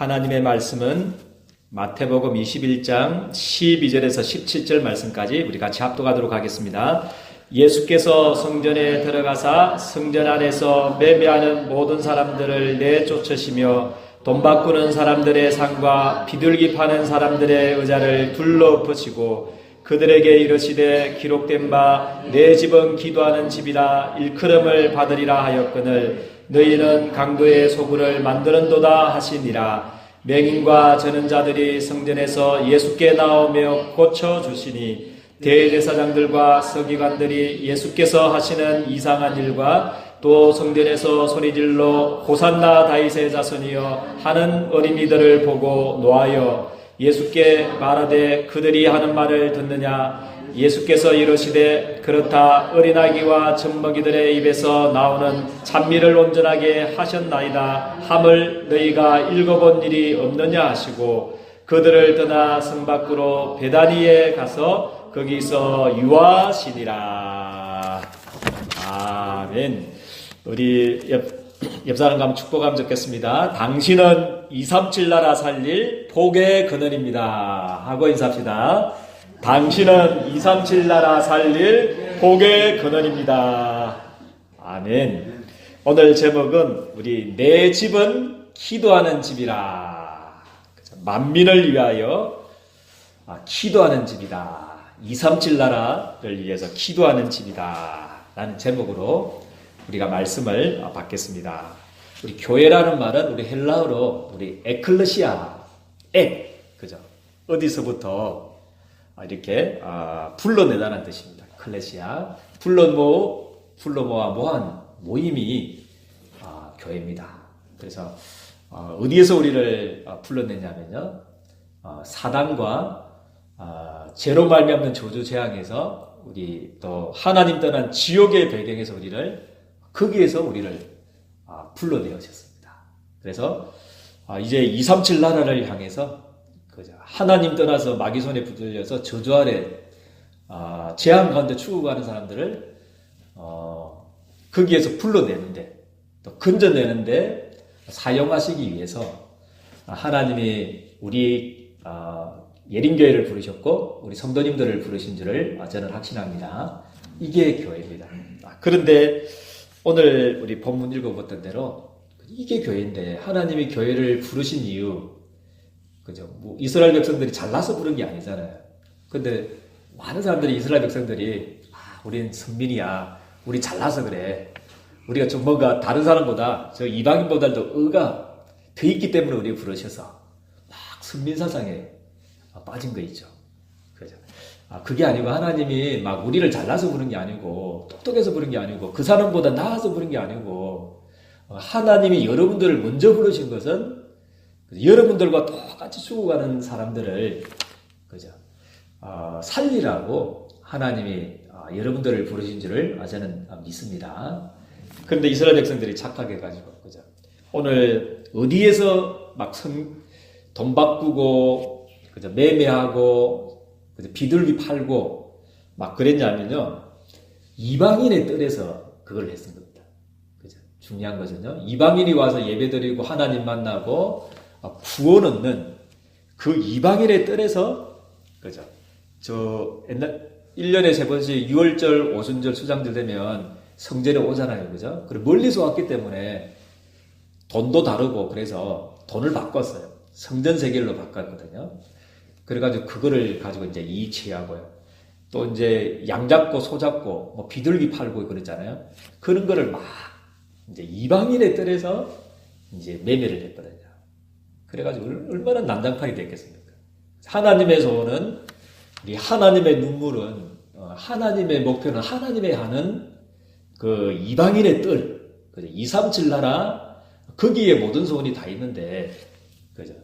하나님의 말씀은 마태복음 21장 12절에서 17절 말씀까지 우리 같이 합독하도록 하겠습니다. 예수께서 성전에 들어가사 성전 안에서 매매하는 모든 사람들을 내쫓으시며 돈 바꾸는 사람들의 상과 비둘기 파는 사람들의 의자를 둘러붙이고 그들에게 이르시되 기록된 바 내 집은 기도하는 집이라 일컬음을 받으리라 하였거늘 너희는 강도의 소굴을 만드는도다 하시니라. 맹인과 저는 자들이 성전에서 예수께 나오며 고쳐 주시니 대제사장들과 서기관들이 예수께서 하시는 이상한 일과 또 성전에서 소리질러 호산나 다윗의 자손이여 하는 어린이들을 보고 노하여 예수께 말하되 그들이 하는 말을 듣느냐 예수께서 이르시되 그렇다. 어린아기와 젖먹이들의 입에서 나오는 찬미를 온전하게 하셨나이다. 함을 너희가 읽어본 일이 없느냐 하시고 그들을 떠나 성 밖으로 베다니에 가서 거기서 유하시니라. 아멘. 우리 옆, 옆 사람 가면 축복하면 좋겠습니다. 당신은 237 나라 살릴 복의 근원입니다. 하고 인사합시다 당신은 237 나라 살릴 복의 근원입니다. 아멘. 오늘 제목은 우리 내 집은 기도하는 집이라. 만민을 위하여 아, 기도하는 집이다. 237 나라를 위해서 기도하는 집이다. 라는 제목으로 우리가 말씀을 받겠습니다. 우리 교회라는 말은 우리 헬라어로 우리 에클레시아, 엑, 그죠? 어디서부터 이렇게 아, 불러내다는 뜻입니다. 클레시아 불러모 불러모아 모한 모임이 아, 교회입니다. 그래서 어, 어디에서 우리를 어, 불러내냐면요 어, 사단과 죄로 말미암는 저주 재앙에서 우리 또 하나님 떠난 지옥의 배경에서 우리를 거기에서 우리를 불러내셨습니다. 그래서 이제 237 나라를 향해서 그죠. 하나님 떠나서 마귀 손에 붙들려서 저주 아래 아, 재앙 가운데 추구하는 사람들을 어, 거기에서 불러내는데 또 건져내는데 사용하시기 위해서 하나님이 우리 어, 예린교회를 부르셨고 우리 성도님들을 부르신 줄을 저는 확신합니다. 이게 교회입니다. 아, 그런데 오늘 우리 본문 읽어봤던 대로 이게 교회인데 하나님이 교회를 부르신 이유 그죠? 뭐 이스라엘 백성들이 잘나서 부른 게 아니잖아요. 근데 많은 사람들이 이스라엘 백성들이 아, 우린 선민이야. 우리 잘나서 그래. 우리가 좀 뭔가 다른 사람보다 저 이방인보다도 의가 더 있기 때문에 우리 부르셔서 막 선민 사상에 빠진 거 있죠. 그죠? 아, 그게 아니고 하나님이 막 우리를 잘나서 부른 게 아니고 똑똑해서 부른 게 아니고 그 사람보다 나아서 부른 게 아니고 어, 하나님이 여러분들을 먼저 부르신 것은 여러분들과 똑같이 죽어가는 사람들을 그죠 어, 살리라고 하나님이 어, 여러분들을 부르신 줄을 저는 믿습니다. 그런데 이스라엘 백성들이 착하게 가지고 그죠 오늘 어디에서 막 돈 바꾸고 그죠 매매하고 그죠 비둘기 팔고 막 그랬냐면요 이방인의 뜰에서 그걸. 그죠 중요한 것은요 이방인이 와서 예배드리고 하나님 만나고 아, 구원 얻는 그 이방인의 뜰에서 그죠. 저 옛날 1년에 세 번씩 6월절, 오순절, 수장들 되면 성전에 오잖아요. 그죠? 그리고 멀리서 왔기 때문에 돈도 다르고 그래서 돈을 바꿨어요. 성전 세계로 바꿨거든요. 그래가지고 그거를 가지고 이제 이익 취하고요. 또 이제 양 잡고 소 잡고 뭐 비둘기 팔고 그랬잖아요. 그런 거를 막 이제 이방인의 뜰에서 이제 매매를 했거든요. 그래가지고 얼마나 난장판이 됐겠습니까? 소원은 우리 하나님의 눈물은 어, 하나님의 목표는 하나님의 하는 그 이방인의 뜰, 그죠? 237 나라 거기에 모든 소원이 다 있는데, 그죠?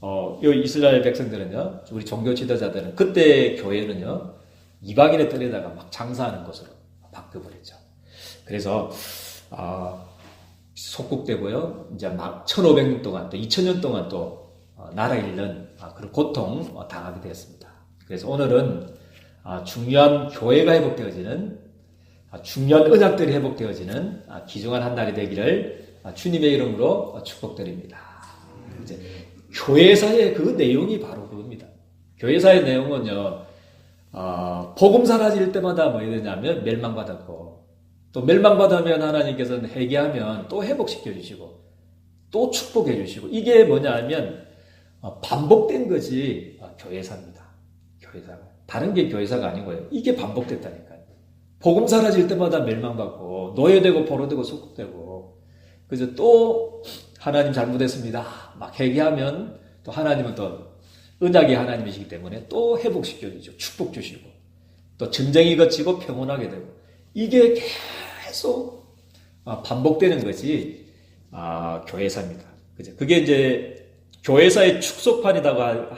어, 요 이스라엘 백성들은요, 우리 종교 지도자들은 그때 교회는요, 이방인의 뜰에다가 막 장사하는 것으로 바뀌어버렸죠. 그래서, 아, 속국되고요. 이제 막 1500년 동안 또 2000년 동안 또 어, 나라 잃는 아, 그런 고통 어, 당하게 되었습니다. 그래서 오늘은 아, 중요한 교회가 회복되어지는 아, 중요한 언약들이 회복되어지는 귀중한 한 날이 되기를 주님의 이름으로 축복드립니다. 이제 교회사의 그 내용이 바로 그겁니다. 교회사의 내용은요, 어, 복음 사라질 때마다 뭐 되냐면 멸망받았고, 또 멸망받으면 하나님께서는 회개하면 또 회복시켜 주시고, 또 축복해 주시고, 이게 뭐냐 하면 어, 반복된 것이 어, 교회사입니다. 교회사가. 다른 게 교회사가 아니고요. 이게 반복됐다니까요. 복음 사라질 때마다 멸망받고, 노예되고, 포로되고, 속국되고, 그래서 또 하나님 잘못했습니다. 막 회개하면 또 하나님은 또 은약의 하나님이시기 때문에 또 회복시켜 주죠. 축복 주시고 또 전쟁이 거치고 평온하게 되고 이게 계속 아, 반복되는 것이 아, 교회사입니다. 그죠? 그게 이제 교회사의 축소판이라고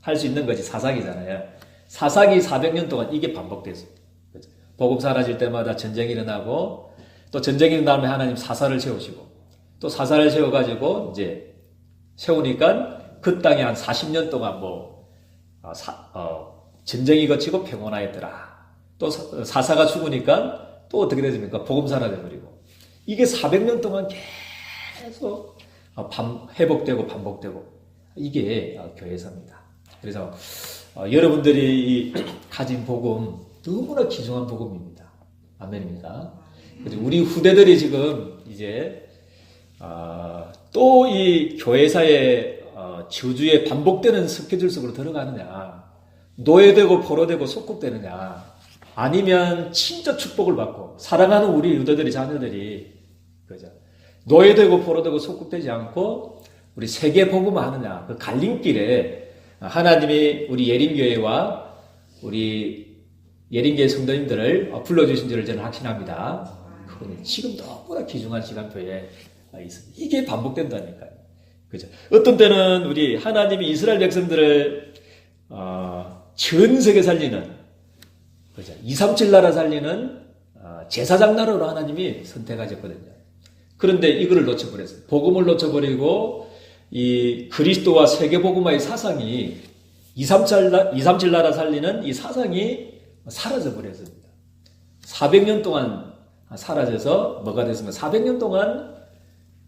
할수 있는 것이 사사기잖아요. 사사기 400년 동안 이게. 그죠? 복음 사라질 때마다 전쟁이 일어나고 또 전쟁이 일어나면 하나님 사사를 세우시고 또 사사를 세워가지고 이제 세우니까 그 땅에 한 40년 동안 뭐 어, 사, 어, 전쟁이 거치고 평온하였더라. 또 사, 사가 죽으니까 또 어떻게 되습니까? 복음사가 돼버리고 이게 400년 동안 계속 어, 반, 회복되고 반복되고 이게 어, 교회사입니다. 그래서 어, 여러분들이 가진 복음 너무나 귀중한 복음입니다. 아멘입니다. 우리 후대들이 지금 이제 어, 또이 교회사의 어, 주주에 반복되는 스케줄 속으로 들어가느냐, 노예되고 포로되고 속국되느냐, 아니면 진짜 축복을 받고 사랑하는 우리 유대들이 자녀들이 그죠 노예되고 포로되고 속국되지 않고 우리 세계 복음을 하느냐 그 갈림길에 하나님이 우리 예림교회와 우리 예림교회 성도님들을 불러주신 줄을 저는 확신합니다. 그거는 지금 너무나 귀중한 시간표에 있습니다. 이게 반복된다니까요. 그죠? 어떤 때는 우리 하나님이 이스라엘 백성들을 어, 전 세계 살리는 그죠? 237 나라 살리는 어, 제사장 나라로 하나님이 선택하셨거든요. 그런데 이거를 놓쳐버렸어요. 복음을 놓쳐버리고 이 그리스도와 세계복음화의 사상이 237, 237 나라 살리는 이 사상이 사라져버렸습니다. 400년 동안 사라져서 뭐가 됐습니까? 400년 동안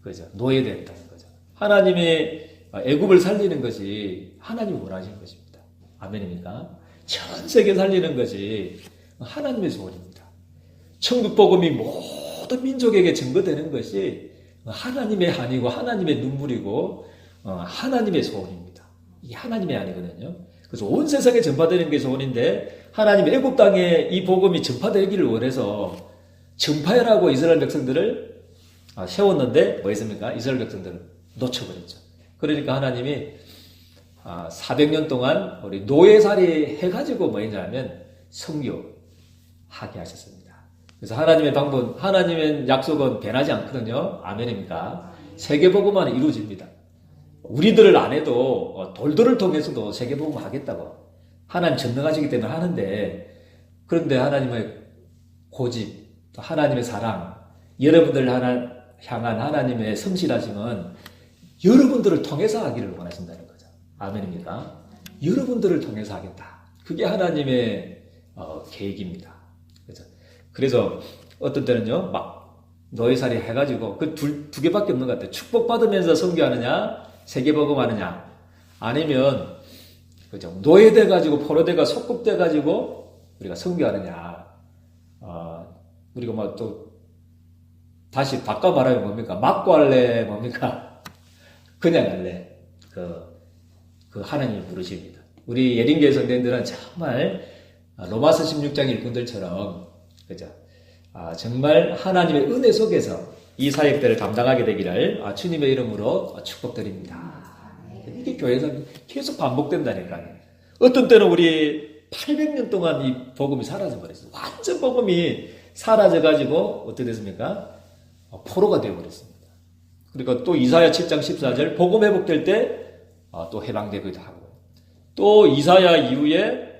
그죠. 노예됐다는 거죠. 하나님의 애굽을 살리는 것이 하나님이 원하시는 것입니다. 아멘입니까? 전 세계 살리는 것이 하나님의 소원입니다. 천국 복음이 모든 민족에게 증거되는 것이 하나님의 한이고 하나님의 눈물이고 어, 하나님의 소원입니다. 이 하나님의 아니거든요. 그래서 온 세상에 전파되는 게 소원인데 하나님 애굽 땅에 이 복음이 전파되기를 원해서 전파해라고 이스라엘 백성들을 아, 세웠는데 뭐 했습니까? 이스라엘 백성들을 놓쳐버렸죠. 그러니까 하나님이 400년 아, 동안 우리 노예살이 해가지고 뭐 했냐면 성교하게 하셨습니다. 그래서 하나님의 방법, 하나님의 약속은 변하지 않거든요. 아멘입니까? 세계복음만 이루어집니다. 우리들을 안 해도 어, 돌들을 통해서도 세계복음 하겠다고 하나님 전능하시기 때문에 하는데 그런데 하나님의 고집, 하나님의 사랑, 여러분들 향한 하나님의 성실하심은 여러분들을 통해서 하기를 원하신다는. 아멘입니까? 여러분들을 통해서 하겠다. 그게 하나님의 어, 계획입니다. 그죠? 그래서 어떤 때는요, 막 노예살이 해가지고 그 두, 두 개밖에 없는 것 같아요. 축복받으면서 성교하느냐, 세계복음하느냐, 아니면 그죠? 노예돼 가지고 포로돼가 속국돼가지고 우리가 성교하느냐, 어, 우리가 뭐또 다시 바꿔 말하면 뭡니까? 맞고 할래? 뭡니까? 그냥 할래? 그, 그 하나님이 부르십니다. 우리 예린교회 성대들은 정말 로마서 16장 일꾼들처럼, 그죠? 아, 정말 하나님의 은혜 속에서 이 사역들을 감당하게 되기를 아, 주님의 이름으로 축복드립니다. 이게 교회에서 계속 반복된다니까요. 어떤 때는 우리 800년 동안 이 복음이 사라져 버렸어요. 완전 복음이 사라져 가지고 어떻게 됐습니까? 어, 포로가 되어 버렸습니다. 그리고 또 이사야 7장 14절 복음 회복될 때 또 어, 해방되기도 하고 또 이사야 이후에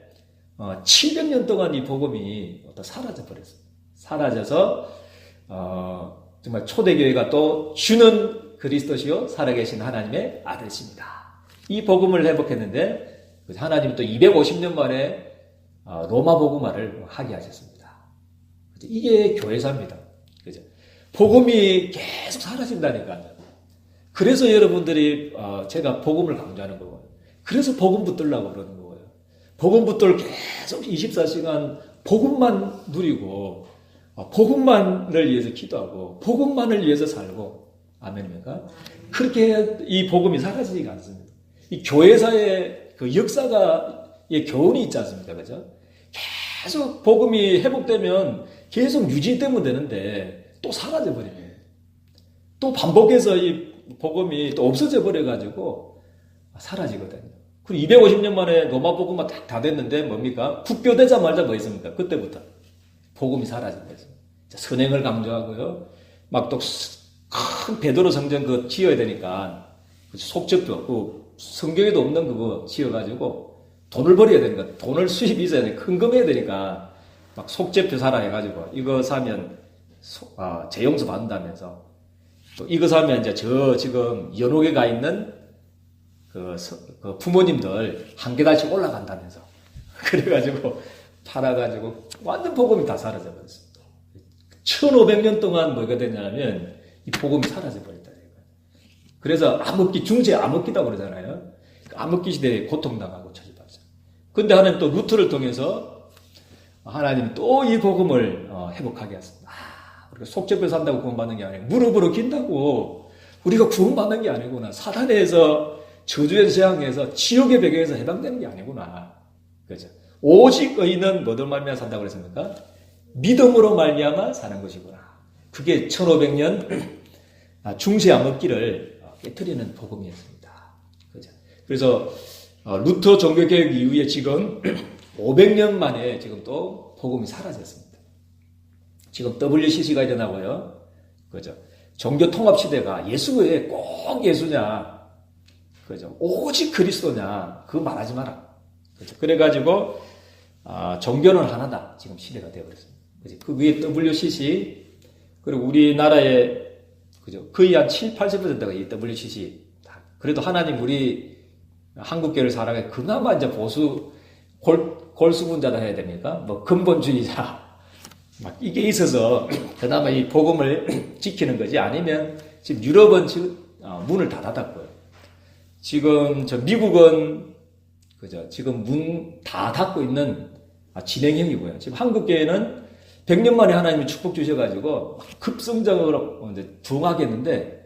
700년 어, 동안 이 복음이 사라져 버렸습니다. 사라져서 정말 초대교회가 또 주는 그리스도시요 살아계신 하나님의 아들이십니다. 이 복음을 회복했는데 하나님은 또 250년 만에 로마 복음화를 하게 하셨습니다. 이게 교회사입니다. 복음이 계속 사라진다니까요. 그래서 여러분들이 어, 제가 복음을 강조하는 거고요. 그래서 복음 붙들라고 그러는 거예요. 복음 붙들 계속 24시간 복음만 누리고 어, 복음만을 위해서 기도하고 복음만을 위해서 살고 아멘입니까? 그렇게 해야 이 복음이 사라지지가 않습니다. 이 교회사의 그 역사가 이 교훈이 있지 않습니까? 그죠? 계속 복음이 회복되면 계속 유지되면 되는데 또 사라져 버립니다. 또 반복해서 이 복음이 또 없어져 버려가지고 사라지거든요. 그리고 250년 만에 로마 복음만 다, 다 됐는데 뭡니까? 국교되자마자 뭐 있습니까? 그때부터 복음이 사라진 거죠. 선행을 강조하고요. 막 또 큰 베드로 성전 그 지어야 되니까 속적도 없고 성경에도 없는 그거 지어가지고 돈을 벌어야 되니까 돈을 수입이 있어야 되니까 큰 금해야 되니까 막 속죄표 사라 해가지고 이거 사면 소, 아, 재용서 받는다면서 또 이거 사면 이제 저 지금 연옥에 가 있는 그, 서, 그 부모님들 한 계단씩 올라간다면서 그래가지고 팔아가지고 완전 복음이 다 사라져 버렸습니다. 1500년 동안 뭐가 됐냐면 이 복음이 사라져 버렸다. 그래서 암흑기 중세 암흑기다 그러잖아요. 암흑기 시대에 고통당하고 처지받죠. 근데 하나님 또 루트를 통해서 하나님 또 이 복음을 어, 회복하게 했습니다. 아, 우리가 속죄표 산다고 구원받는 게 아니고 무릎으로 긴다고 우리가 구원받는 게 아니구나. 사단에서 저주에서 재앙에서 지옥의 배경에서 해당되는 게 아니구나. 그죠? 오직 의인은 뭐든 말미암아 산다고 그랬습니까? 믿음으로 말미암아 사는 것이구나. 그게 1500년 중세 암흑기를 깨뜨리는 복음이었습니다. 그죠? 그래서 어, 루터 종교개혁 이후에 지금 500년 만에 지금 또 복음이 사라졌습니다. 지금 WCC가 일어나고요. 그죠? 종교 통합 시대가 예수 외에 꼭 예수냐? 그죠? 오직 그리스도냐? 그거 말하지 마라. 그죠? 그래가지고, 아, 종교는 하나다. 지금 시대가 되어버렸습니다. 그죠? 그 위에 WCC, 그리고 우리나라에, 그죠? 거의 한 7, 80%가 이 WCC. 그래도 하나님 우리 한국교를 사랑해. 그나마 이제 보수, 골, 골수분자다 해야 됩니까? 뭐, 근본주의자. 막 이게 있어서 그나마 이 복음을 지키는 거지 아니면 지금 유럽은 지금 어, 문을 다 닫았고요. 지금 저 미국은 그죠 지금 문 다 닫고 있는 아, 진행형이고요. 지금 한국교회는 100년 만에 하나님이 축복 주셔가지고 급성장으로 이제 부흥하겠는데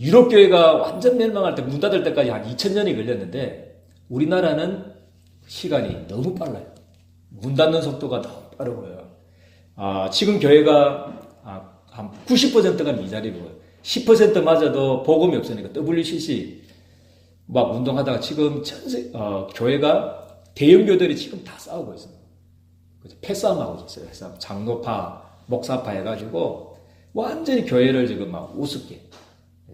유럽 교회가 완전 멸망할 때 문 닫을 때까지 한 2000년이 걸렸는데 우리나라는 시간이 너무 빨라요. 문 닫는 속도가 너무 빠르고요. 아, 지금 교회가 아, 한 90%가 미자리고요. 10% 맞아도 복음이 없으니까 WCC 막 운동하다가 지금 전세 어, 교회가 대형 교들이 지금 다 싸우고 있어요. 그죠? 패싸움하고 있어요. 패싸움. 장로파, 목사파 해가지고 완전히 교회를 지금 막 우습게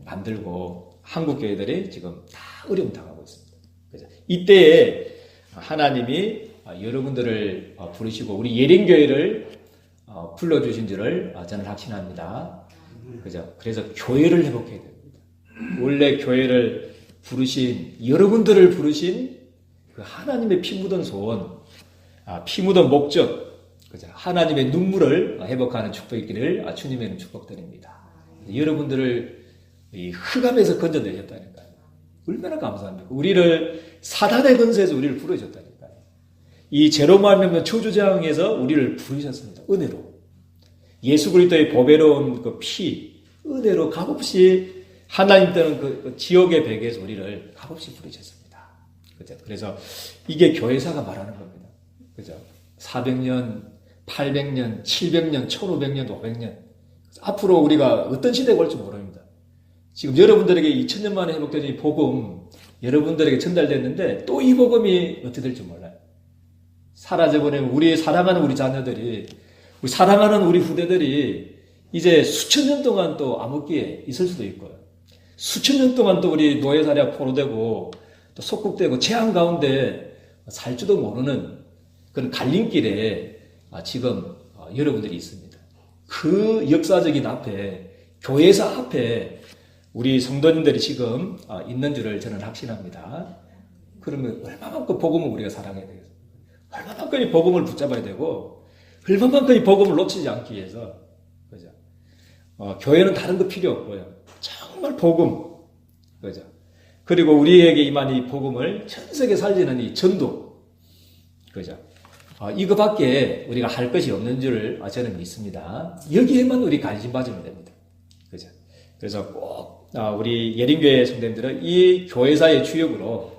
만들고 한국 교회들이 지금 다 어려움 당하고 있습니다. 그죠? 이때에 하나님이 여러분들을 부르시고 우리 예린 교회를 어, 불러주신 줄을 저는 확신합니다. 그죠? 그래서 교회를 회복해야 됩니다. 원래 교회를 부르신, 여러분들을 부르신 그 하나님의 피 묻은 소원, 아, 피 묻은 목적, 그죠? 하나님의 눈물을 회복하는 축복이 있기를 주님의 축복드립니다. 여러분들을 이 흑암에서 건져내셨다니까요. 얼마나 감사합니까? 우리를 사단의 근세에서 우리를 부르셨다니까요. 이 제로마면 초주장에서 우리를 부르셨습니다. 은혜로. 예수 그리스도의 보배로운 그 피, 은혜로 값없이 하나님 때는 그 지옥의 베개에서 우리를 값없이 부르셨습니다. 그죠? 그래서 이게 교회사가 말하는 겁니다. 그죠? 400년, 800년, 700년, 1500년, 500년. 앞으로 우리가 어떤 시대가 올지 모릅니다. 지금 여러분들에게 2000년 만에 회복된 이 복음, 여러분들에게 전달됐는데 또 이 복음이 어떻게 될지 몰라요. 사라져버리면 우리 사랑하는 우리 자녀들이 우리 사랑하는 우리 후대들이 이제 수천 년 동안 또 암흑기에 있을 수도 있고요. 수천 년 동안 또 우리 노예사례가 포로되고 또 속국되고 재앙 가운데 살지도 모르는 그런 갈림길에 지금 여러분들이 있습니다. 그 역사적인 앞에 교회사 앞에 우리 성도님들이 지금 있는 줄을 저는 확신합니다. 그러면 얼마만큼 복음을 우리가 사랑해야 되겠어요? 얼마만큼 이 복음을 붙잡아야 되고 얼마만큼 이 복음을 놓치지 않기 위해서 그죠? 어, 교회는 다른 거 필요 없고요. 정말 복음 그죠? 그리고 우리에게 임한 이 복음을 전 세계 살리는 이 전도. 그죠? 어, 이거밖에 우리가 할 것이 없는 줄 저는 믿습니다. 여기에만 우리 관심 가지면 됩니다. 그죠? 그래서 꼭 아, 우리 예린교회 성도님들은 이 교회사의 주역으로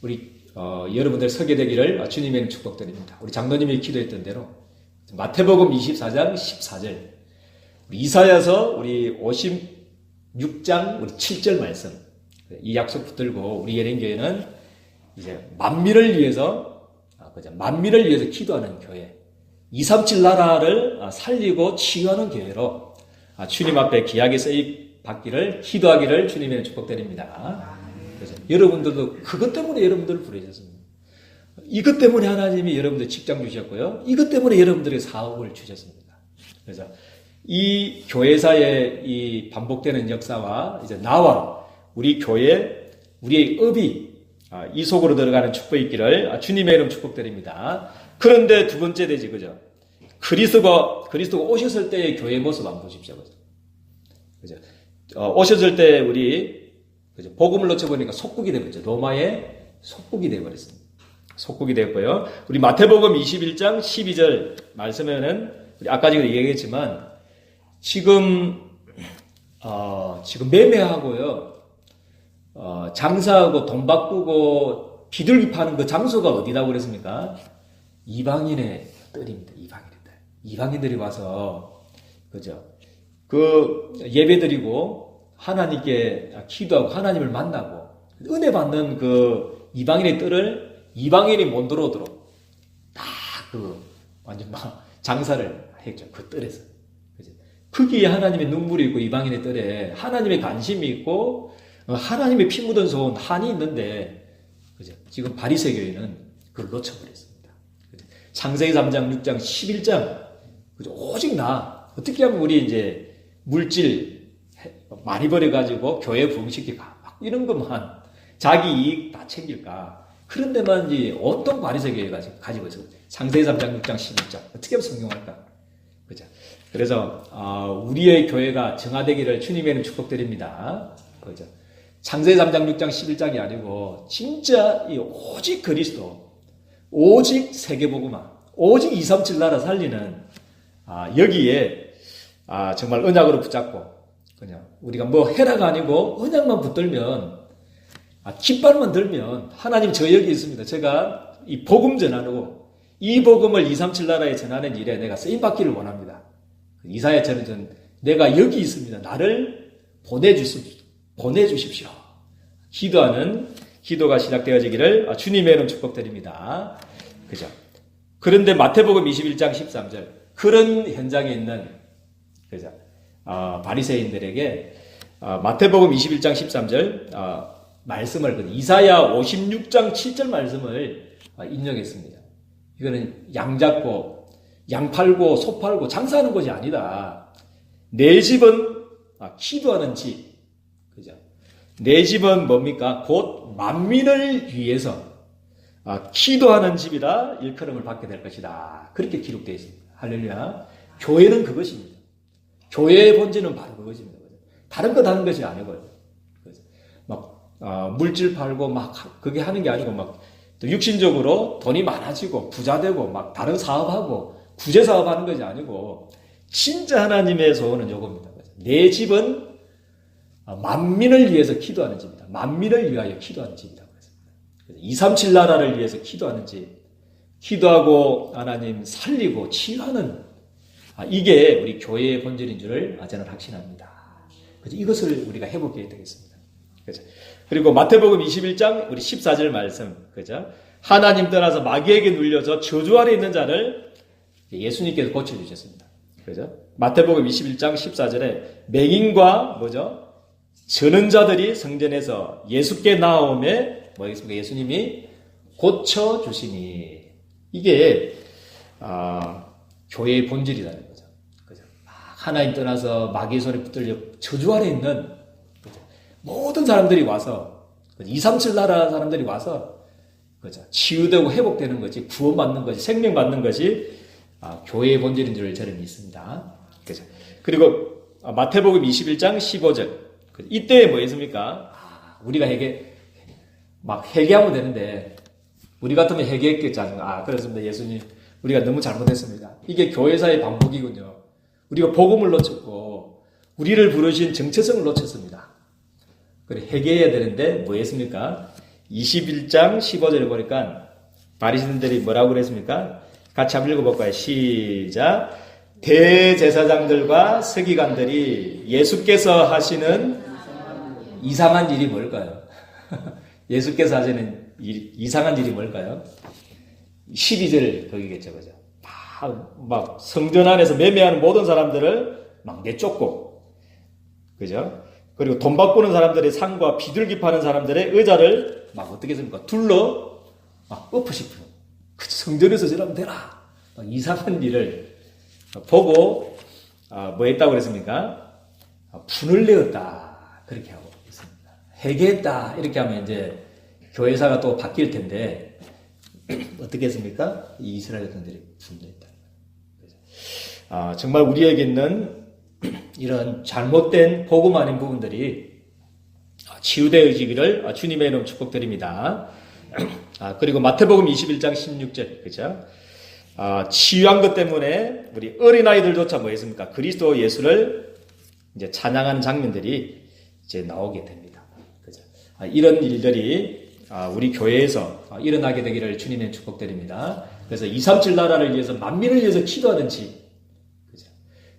우리 어, 여러분들 서게 되기를 주님의 축복드립니다. 우리 장로님이 기도했던 대로 마태복음 24장 14절 우리 이사야서 우리 56장 우리 7절 말씀 이 약속 붙들고 우리 예린교회는 이제 만민을 위해서 아? 만민을 위해서 기도하는 교회 237 나라를 아, 살리고 치유하는 교회로 아, 주님 앞에 귀하게 쓰임 받기를 기도하기를 주님의 축복드립니다. 그래서 여러분들도 그것 때문에 여러분들을 부르셨습니다. 이것 때문에 하나님이 여러분들 직장 주셨고요. 이것 때문에 여러분들의 사업을 주셨습니다. 그래서 이 교회사의 이 반복되는 역사와 이제 나와 우리 교회 우리의 업이 아, 이 속으로 들어가는 축복이 있기를 주님의 이름 축복드립니다. 그런데 두 번째 되지 그죠? 그리스도가 그리스도가 오셨을 때의 교회 모습 한번 보십시오. 그죠? 어, 오셨을 때 우리 그죠? 복음을 놓쳐보니까 속국이 되버렸죠. 로마의 속국이 되버렸습니다. 속국이 됐고요. 우리 마태복음 21장 12절 말씀에는 우리 아까 지금 얘기했지만 지금 어, 지금 매매하고요. 어, 장사하고 돈 바꾸고 비둘기 파는 그 장소가 어디라고 그랬습니까? 이방인의 뜰입니다. 이방인의 뜰. 이방인들이 와서 그죠? 그 예배드리고 하나님께 기도하고 하나님을 만나고 은혜 받는 그 이방인의 뜰을 이방인이 못 들어오도록 다그 완전 막 장사를 했죠. 그 뜰에서. 거기에 하나님의 눈물이 있고 이방인의 뜰에 하나님의 관심이 있고 어, 하나님의 피 묻은 손 한이 있는데 그죠? 지금 바리새 교회는 그걸 놓쳐버렸습니다. 그죠? 창세기 3장, 6장, 11장 그죠? 오직 나 어떻게 하면 우리 이제 물질 많이 벌어가지고 교회 부흥시킬까 이런 것만 자기 이익 다 챙길까 그런 데만 이제 어떤 바리새 교회가 가지고 있어 창세기 3장, 6장, 11장 어떻게 하면 성공할까? 그죠? 그래서 어, 우리의 교회가 정화되기를 주님에는 축복드립니다. 그죠? 창세기 3장, 6장, 11장이 아니고 진짜 이 오직 그리스도, 오직 세계복음화, 오직 237 나라 살리는 아, 여기에 아, 정말 언약으로 붙잡고 그냥 우리가 뭐 해라가 아니고 언약만 붙들면 아, 깃발만 들면 하나님 저 여기 있습니다. 제가 이 복음 전하고 이 복음을 237 나라에 전하는 일에 내가 쓰임 받기를 원합니다. 이사야처럼 전 내가 여기 있습니다. 나를 보내주십시오. 보내주십시오. 기도하는 기도가 시작되어지기를 주님의 이름 축복드립니다. 그죠? 그런데 마태복음 21장 13절 그런 현장에 있는 그죠? 어, 바리새인들에게 어, 마태복음 21장 13절 어, 말씀을 그 이사야 56장 7절 말씀을 어, 인용했습니다. 이거는 양 잡고 양 팔고 소 팔고 장사하는 것이 아니다. 내 집은 아, 기도하는 집. 그죠? 내 집은 뭡니까? 곧 만민을 위해서 아, 기도하는 집이라 일컬음을 받게 될 것이다. 그렇게 기록되어 있습니다. 할렐루야. 교회는 그것입니다. 교회의 본질은 바로 그것입니다. 다른 거 다른 것이 아니고요. 막 어, 물질 팔고 막 그게 하는 게 아니고 막 육신적으로 돈이 많아지고 부자 되고 막 다른 사업하고 구제 사업하는 것이 아니고 진짜 하나님의 소원은 요겁니다. 내 집은 만민을 위해서 기도하는 집이다. 만민을 위하여 기도하는 집이다. 237 나라를 위해서 기도하는 집. 기도하고 하나님 살리고 치유하는 아, 이게 우리 교회의 본질인 줄을 저는 확신합니다. 그래서 이것을 우리가 해보게 되겠습니다. 그죠? 그리고 마태복음 21장 우리 14절 말씀, 그죠? 하나님 떠나서 마귀에게 눌려서 저주 아래 있는 자를 예수님께서 고쳐 주셨습니다. 그죠? 마태복음 21장 14절에 맹인과 뭐죠? 저는 자들이 성전에서 예수께 나오매 뭐겠습니까? 예수님이 고쳐 주시니 이게 아, 교회의 본질이라는 거죠. 그죠? 하나님 떠나서 마귀의 손에 붙들려 저주 아래 있는 그죠? 모든 사람들이 와서 237 나라 사람들이 와서 그죠? 치유되고 회복되는 것이 구원받는 것이 생명받는 것이 아, 교회의 본질인 줄 저는 믿습니다. 그죠? 그리고 마태복음 21장 15절 이때 뭐 있습니까? 우리가 회개 막 회개하면 되는데 우리 같으면 않습니까? 아 그렇습니다 예수님 우리가 너무 잘못했습니다. 이게 교회사의 반복이군요. 우리가 복음을 놓쳤고 우리를 부르신 정체성을 놓쳤습니다. 그래 회개해야 되는데 뭐 했습니까? 21장 15절에 보니까 바리새인들이 뭐라고 그랬습니까? 같이 한번 읽어볼까요? 시작. 대제사장들과 서기관들이 예수께서 하시는 이상한 일이 뭘까요? 예수께서 하시는 일, 이상한 일이 뭘까요? 12절 거기겠죠, 그죠? 막, 막 성전 안에서 매매하는 모든 사람들을 막 내쫓고, 그죠? 그리고 돈 바꾸는 사람들의 상과 비둘기 파는 사람들의 의자를 막 어떻게 했습니까? 둘러 막 엎으시고, 그 성전에서 저러면 되라. 막 이상한 일을 보고 아, 뭐 했다고 그랬습니까? 아, 분을 내었다. 그렇게 하고 있습니다. 회개했다. 이렇게 하면 이제 교회사가 또 바뀔 텐데 어떻게 했습니까? 이 이스라엘 백성들이 분노했다. 아, 정말 우리에게 있는 이런 잘못된 복음 아닌 부분들이 치유되어지기를 주님의 이름 축복드립니다. 아, 그리고 마태복음 21장 16절, 그죠? 아, 치유한 것 때문에 우리 어린아이들조차 뭐 했습니까? 그리스도 예수를 이제 찬양하는 장면들이 이제 나오게 됩니다. 그죠? 아, 이런 일들이 아, 우리 교회에서 아, 일어나게 되기를 주님의 축복드립니다. 그래서 237 나라를 위해서 만민을 위해서 기도하든지?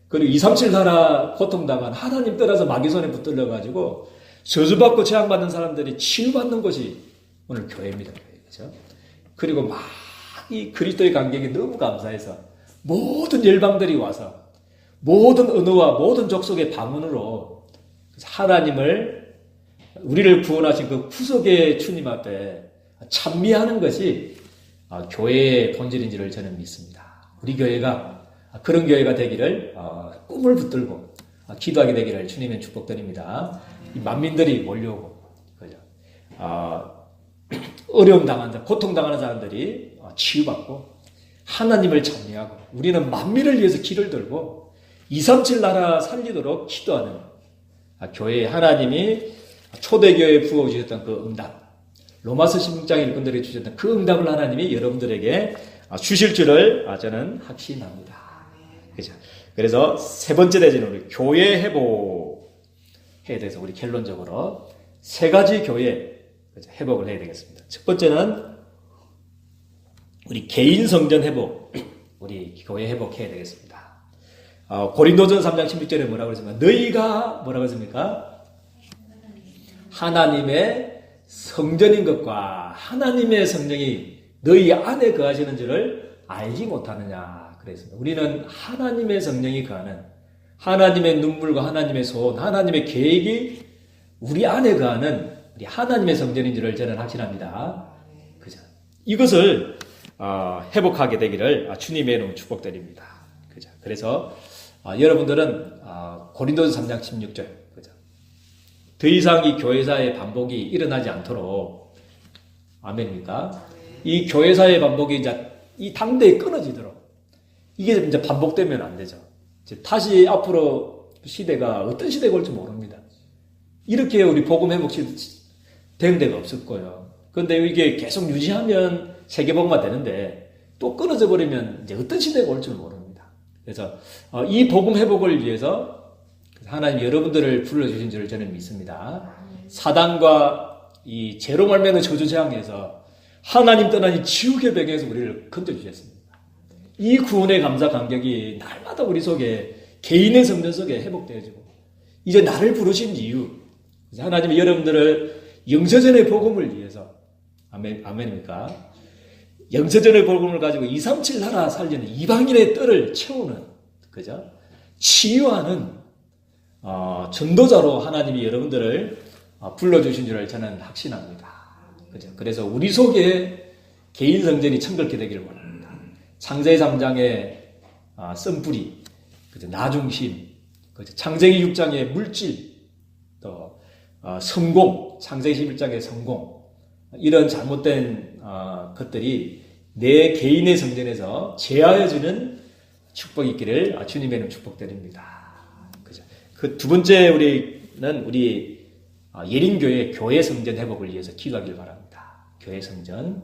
그리고 237 나라 고통당한 하나님 떠나서 마귀 손에 붙들려 가지고 저주받고 재앙받는 사람들이 치유받는 곳이 오늘 교회입니다. 그죠? 그리고 막 이 그리스도의 간격이 너무 감사해서 모든 열방들이 와서 모든 언어와 모든 족속의 방언으로 하나님을 우리를 구원하신 그 구속의 주님 앞에 찬미하는 것이 아, 교회의 본질인지를 저는 믿습니다. 우리 교회가 그런 교회가 되기를 어, 꿈을 붙들고 아, 기도하게 되기를 주님의 축복드립니다. 이 만민들이 몰려오고 그죠? 아, 어려움 당하는 고통 당하는 사람들이 치유받고 하나님을 찬미하고 우리는 만민을 위해서 길을 들고 237 나라 살리도록 기도하는 아, 교회에 하나님이 초대교회에 부어주셨던 그 응답 로마서 16장 일꾼들에게 주셨던 그 응답을 하나님이 여러분들에게 아, 주실 줄을 아, 저는 확신합니다. 그죠? 그래서 세 번째 대지는 우리 교회 회복에 대해서 우리 결론적으로 세 가지 교회 회복을 해야 되겠습니다. 첫 번째는 우리 개인 성전 회복, 우리 교회 회복해야 되겠습니다. 어, 고린도전 3장 16절에 뭐라고 그랬습니까? 너희가 뭐라고 했습니까? 하나님의 성전인 것과 하나님의 성령이 너희 안에 거하시는 줄을 알지 못하느냐 그랬습니다. 우리는 하나님의 성령이 거하는 하나님의 눈물과 하나님의 소원, 하나님의 계획이 우리 안에 거하는 우리 하나님의 성전인 줄을 저는 확신합니다. 그죠? 이것을 어, 회복하게 되기를 주님의 이름 축복드립니다. 그죠? 그래서 어, 여러분들은 어, 고린도서 3장 16절 그죠? 더 이상 이 교회사의 반복이 일어나지 않도록 아멘입니까? 이 교회사의 반복이 이제 이 당대에 끊어지도록 이게 이제 반복되면 안 되죠. 다시 앞으로 시대가 어떤 시대가 올지 모릅니다. 이렇게 우리 복음 회복 된 데가 없을 거예요. 그런데 이게 계속 유지하면 세계복만 되는데 또 끊어져 버리면 이제 어떤 시대가 올줄 모릅니다. 그래서 어, 이 복음 회복을 위해서 하나님 여러분들을 불러주신 줄을 저는 믿습니다. 사단과 이 제로 말매는 저주 재앙에서 하나님 이 지옥의 배경에서 우리를 건져주셨습니다. 이 구원의 감사 감격이 날마다 우리 속에 개인의 성전 속에 회복되어지고 이제 나를 부르신 이유 하나님이 여러분들을 영세전의 복음을 위해서 아멘 아멘입니까? 영세전의 복음을 가지고 237 나라 살리는 이방인의 뜰을 채우는 그죠? 치유하는 어, 전도자로 하나님이 여러분들을 어, 불러주신 줄을 저는 확신합니다. 그죠? 그래서 우리 속에 개인 성전이 청결케 되기를 원합니다. 창세기 3장의 어, 썸뿌리, 그죠? 나중심, 그죠? 창세기 6장의 물질, 또 어, 성공, 창세기 11장의 성공, 이런 잘못된 어, 것들이 내 개인의 성전에서 제하여지는 축복이 있기를 주님의 이름 축복드립니다. 그 두 번째 우리는 우리 어, 예린교회 교회 성전 회복을 위해서 기도하길 바랍니다. 교회 성전.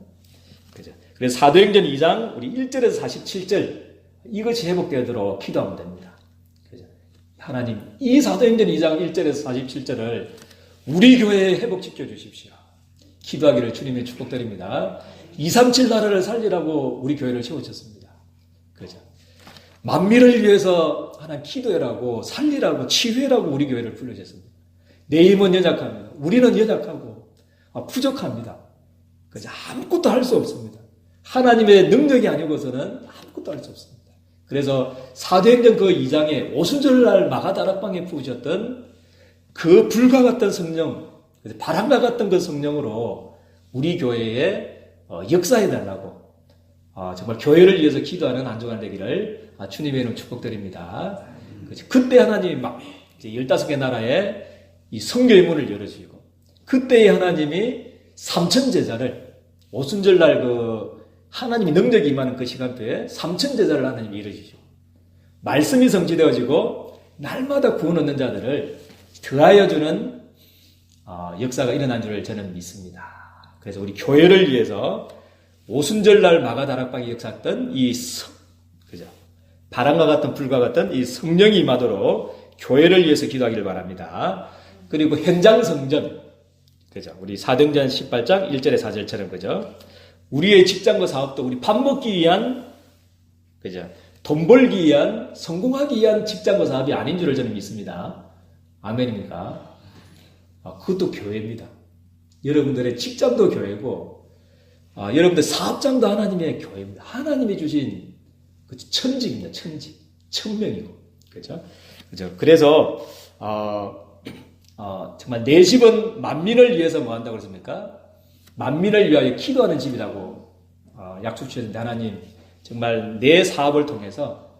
그죠? 그래서 사도행전 2장 우리 1절에서 47절 이것이 회복되도록 기도하면 됩니다. 그죠? 하나님 이 사도행전 2장 1절에서 47절을 우리 교회에 회복시켜 주십시오. 기도하기를 주님의 축복드립니다. 237 나라를 살리라고 우리 교회를 세우셨습니다. 그죠? 만민을 위해서 하나님 기도해라고 살리라고 치유해라고 우리 교회를 불러주셨습니다. 내 힘은 연약합니다. 우리는 연약하고 아, 부족합니다. 그죠? 아무것도 할 수 없습니다. 하나님의 능력이 아니고서는 아무것도 할 수 없습니다. 그래서 사도행전 그 2장에 오순절날 마가다락방에 부으셨던 그 불과 같던 성령, 바람과 같던 그 성령으로 우리 교회에 어, 역사해 달라고 어, 정말 교회를 위해서 기도하는 한 주간 되기를 아, 주님의 이름 축복드립니다. 그때 하나님이 막 이제 15개 나라에 이 성교의 문을 열어주시고 그때의 하나님이 삼천 제자를 오순절날 그 하나님이 능력이 임하는 그 시간대에 삼천 제자를 하나님이 이루시고 말씀이 성취되어지고 날마다 구원 얻는 자들을 더하여 주는 어, 역사가 일어난 줄을 저는 믿습니다. 그래서 우리 교회를 위해서 오순절날 마가다락방이 역사했던 이 성, 그죠? 바람과 같은 불과 같은 이 성령이 임하도록 교회를 위해서 기도하기를 바랍니다. 그리고 현장 성전, 그죠? 우리 사등전 18장 1절에 4절처럼 그죠? 우리의 직장과 사업도 우리 밥 먹기 위한 그죠? 돈 벌기 위한 성공하기 위한 직장과 사업이 아닌 줄을 저는 믿습니다. 아멘입니까? 아, 그것도 교회입니다. 여러분들의 직장도 교회고, 아, 여러분들 사업장도 하나님의 교회입니다. 하나님이 주신 그 천직입니다. 천직, 천명이고, 그죠? 그죠? 그래서 어, 어, 정말 내 집은 만민을 위해서 뭐 한다고 그랬습니까? 만민을 위하여 기도하는 집이라고 어, 약속 주셨는데 하나님 정말 내 사업을 통해서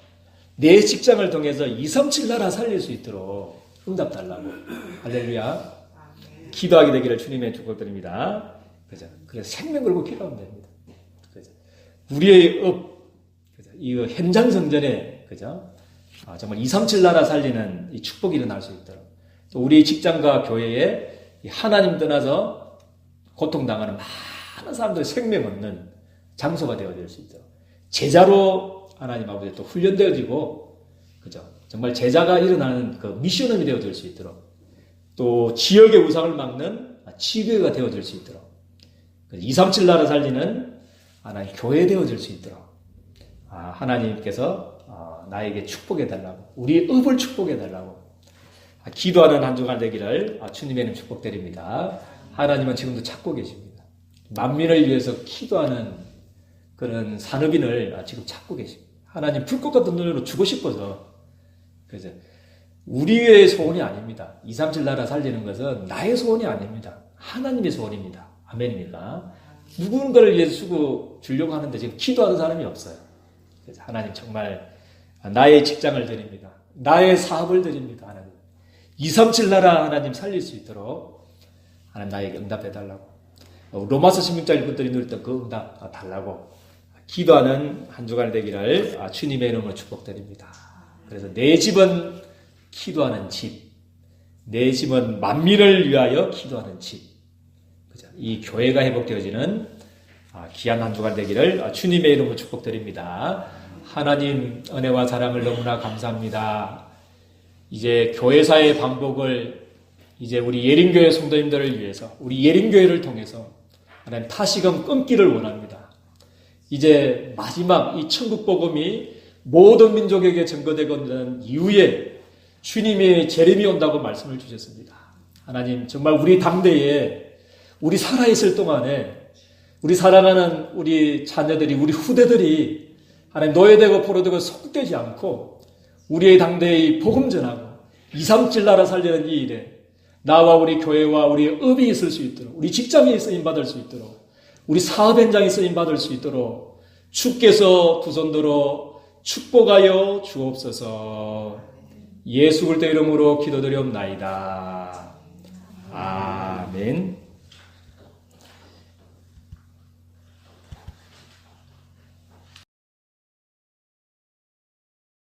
내 직장을 통해서 237 나라 살릴 수 있도록 응답 달라고 할렐루야. 기도하게 되기를 주님의 축복드립니다. 그죠? 그래서 생명 걸고 기도하면 됩니다. 그죠? 우리의 업, 그죠? 이 현장 성전에, 그죠? 아, 정말 237 나라 살리는 이 축복이 일어날 수 있도록. 또 우리 직장과 교회에 하나님 떠나서 고통당하는 많은 사람들의 생명 얻는 장소가 되어질 수 있도록. 제자로 하나님 아버지 또 훈련되어지고, 그죠? 정말 제자가 일어나는 그 미션업이 되어질 수 있도록. 또 지역의 우상을 막는 치교회가 되어질 수 있도록 237 나라 살리는 하나님 교회 되어질 수 있도록 아, 하나님께서 어, 나에게 축복해 달라고 우리 업을 축복해 달라고 아, 기도하는 한 주간 되기를 아, 주님의 이름 축복드립니다. 하나님은 지금도 찾고 계십니다. 만민을 위해서 기도하는 그런 산업인을 지금 찾고 계십니다. 하나님 불꽃 같은 눈으로 주고 싶어서 그래서 우리의 소원이 아닙니다. 237 나라 살리는 것은 나의 소원이 아닙니다. 하나님의 소원입니다. 아멘입니까? 누군가를 위해서 쓰고 주려고 하는데 지금 기도하는 사람이 없어요. 그래서 하나님 정말 나의 직장을 드립니다. 나의 사업을 드립니다. 하나님. 237 나라 하나님 살릴 수 있도록 하나님 나에게 응답해 달라고. 로마서 16장 일꾼들이 누렸던 그 응답 달라고 기도하는 한 주간 되기를 주님의 이름으로 축복드립니다. 그래서 내 집은 기도하는 집. 내 집은 만민을 위하여 기도하는 집. 그죠? 이 교회가 회복되어지는 아, 귀한 한 주간 되기를 아, 주님의 이름으로 축복드립니다. 하나님 은혜와 사랑을 너무나 감사합니다. 이제 교회사의 반복을 이제 우리 예린교회 성도님들을 위해서 우리 예린교회를 통해서 하나님 다시금 끊기를 원합니다. 이제 마지막 이 천국 복음이 모든 민족에게 증거되고 이후에 주님이 재림이 온다고 말씀을 주셨습니다. 하나님, 정말 우리 당대에 우리 살아있을 동안에 우리 사랑하는 우리 자녀들이, 우리 후대들이 하나님 노예되고 포로되고 속되지 않고 우리의 당대의 복음 전하고 2, 3, 7 나라 살리는 이 일에 나와 우리 교회와 우리 업이 있을 수 있도록 우리 직장에 쓰임 받을 수 있도록 우리 사업 현장에 쓰임 받을 수 있도록 주께서 두 손들어 축복하여 주옵소서. 예수 그리스도 이름으로 기도드리옵나이다. 아멘.